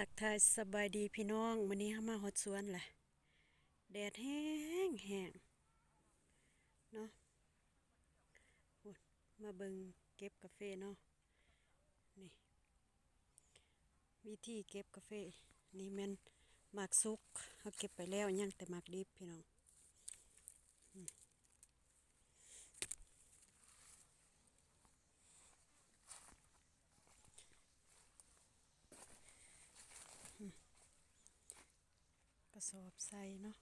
ทักทายสบายดีพี่น้องวันนี้เฮามาหดสวนแหละแดดแห้งแห้งเนาะมาเบิงเก็บกาแฟเนาะนี่วิธีเก็บกาแฟนี่มันหมากสุกเขาเก็บไปแล้วยังแต่หมากดิบพี่น้อง ระสอบใส่เนาะ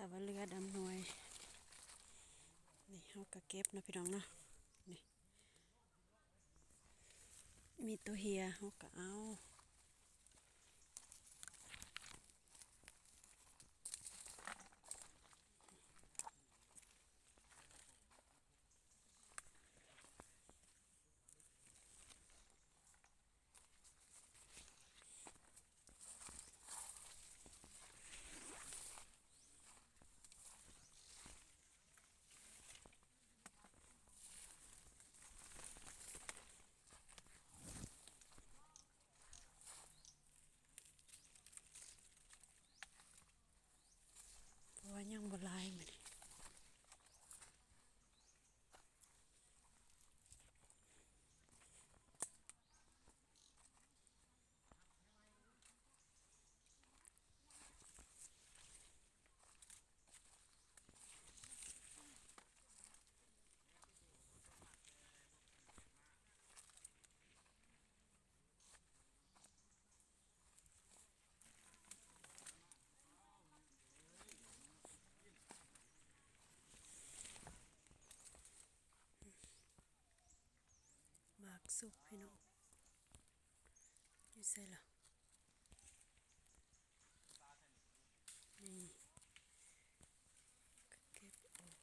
แต่ว่าเรือดำหน่วย นี่เขาก็เก็บนะพี่น้องเนาะนี่มีตัวเฮียเขาก็เอา ยังบ่หลายมัน สุกพี่น้องอยู่ใส่ละนี่ก็เก็บออก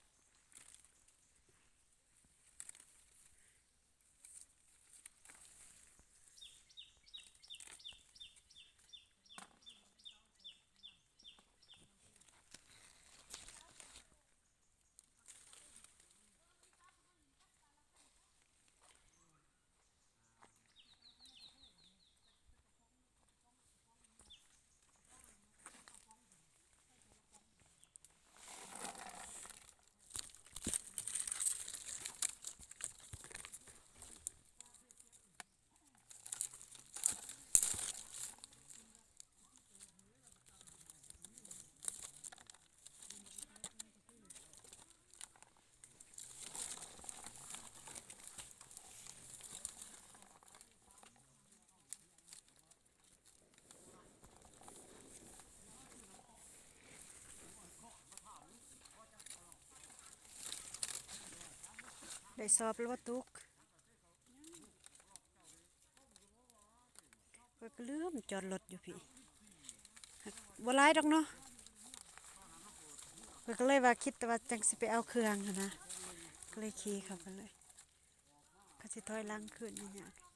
ได้สอบแล้วว่าตุกก็ลืมจอดรถอยู่พี่บ่ไลายดอกเนาะก็เลยว่าคิดแต่ว่าจังสิไปเอาเครื่องนะ ก็เลยขี่เข้าไปเลยก็สิถอยลังขึ้นนี่เนี่ยาก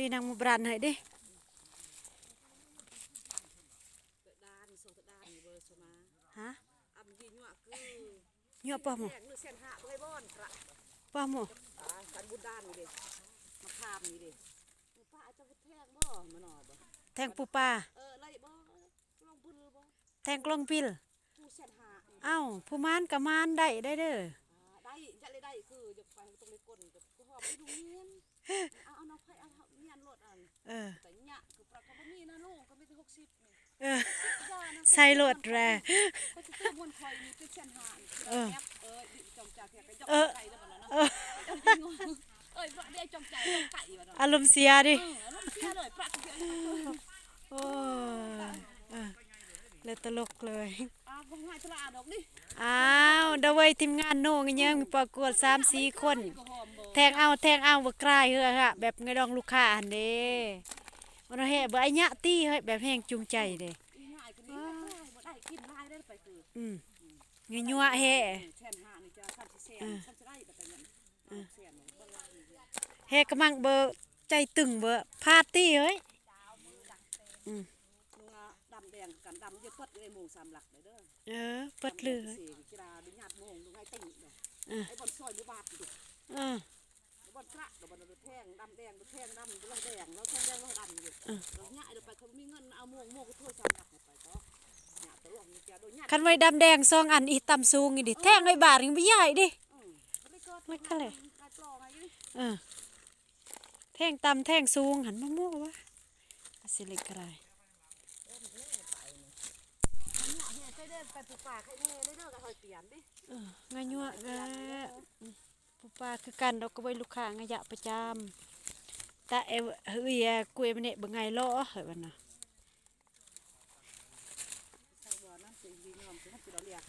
รีนางมาบรันให้ดิฮะยั่วป้าหมอแทงหรือเส้น hạ với bon cả ป้ามนี่ดิปูป้าจะไปแทงบ่มานอยบ่แทงปูปลาเออไล่บ่ลองบุญบ่แทงกลองปิลเส้น hạ เอ้าผู้มานกับมานได้ได้เด้อ ได้จะเลยได้คือจะไปตรงในก้นกับกูหอบไปดูเงี้ยเอาเอาน้องไผเอาเงี้ยนรถอันเออแต่หยคือปลากระบ่มีนะลูกก็ไมีแต่60นี่เออจ้านะใส่รถแรก็จะซื้อมวนคอยนี่เป็นเส้นหางเออแอปเออจงจากแกก็จงเออใจแล้วบ่เนาะเออเอ้ยบ่ได้จงใจจงไก่บ่เนาะอารมณ์เสียดิออลมณ์เสียเลยปลากเสียเลยโอ้เออเลยตลกเลยอ่าบ่ง่ายตลาดดอกดิ อ้าวเดาไว้ทีมงานโน่งยังมีประกวดสามสี่คน แทงเอาแทงเอาบ่กลายเฮือฮะแบบไงดองลูกค้าหันเด้มันเอาแห่บ่ไอ้ยะตี้เฮ้ยแบบแห้งจูงใจเด้อืมเงี้ยยัวแห่เออแซ่กำลังเบอร์ใจตึงเบอร์พาร์ตี้เฮ้ย งกันดำจะปดอยู่ในหมู่สามหลักเด้อเออเปิดเลยสี่กีฬาดุญาติโมงดูให้ติ่งเด้อเออไอ้บอลซอยดูบาดดูเออบอลกระดูบอลดูแทงดำแดงดูแทงดำดูลองแดงแล้วแทงแดงแล้วดำอยู่เราเนี่ยเดี๋ยวไปเขามีเงินเอาโมงโมงก็ถ้วยสามหลักไปก็เนี่ยตลอดนี่จะโดนเนี่ยคันไว้ดำแดงซองอันอีต่ำสูงอีดิแทงไว้บาทยังบ่ใหญ่ดิอืมไม่เกิดไม่เข้าเลยกายปลอมไงนี่เออแทงต่ำแทงสูงหันมามั่ววะอาสิเล็กก็ได้ เนี่ยเฮียใครเดิน ไปปลูกป่าใครเน่ได้เด้อก็คอยเปียนดิเอองายัวเออปูปลาคือกันเราก็ไว้ลูกค้างายะประจำแต่เอเฮ้ยกุยมันเนี่ยบ่ไงล้อเฮ้ยวันน่ะใช่บ่นั่นสิดีงามคือให้เราเรียก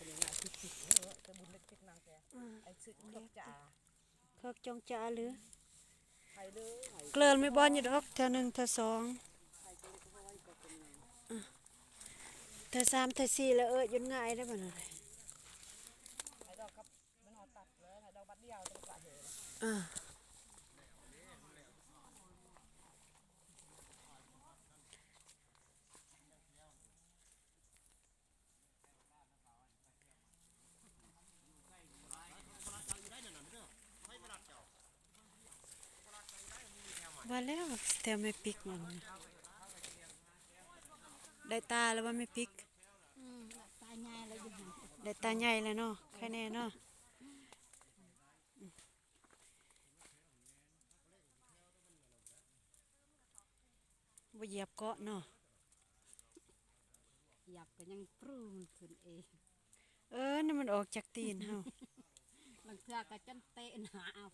จองจ้าหรือเกลือนไม่บอลอยู่ดอกเท่าหนึ่งเท่าสองใครจะ เรียกเขาว่าก็เป็นไงเท่าสามเท่าสี่แล้วเออจนง่ายได้บ่น่ะไอ้ดอกกับมันเอาตัดเลยไอ้ดอกบัดเดียวจะกว่าเหรอเออว่าแล้วแต่ไม่ปิกมัน ได้ตาแล้วว่าไม่ปิกอืมตายง่ายเลยอยู่ได้ตาใหญ่แล้วเนาะแค่แน่เนาะบ่เหยียบเกาะเนาะอยากก็ยังปรุงขึ้นเอง เออนี่นมันออกจากตีนเฮา บางเทื่อก็จนเตะหนาเอา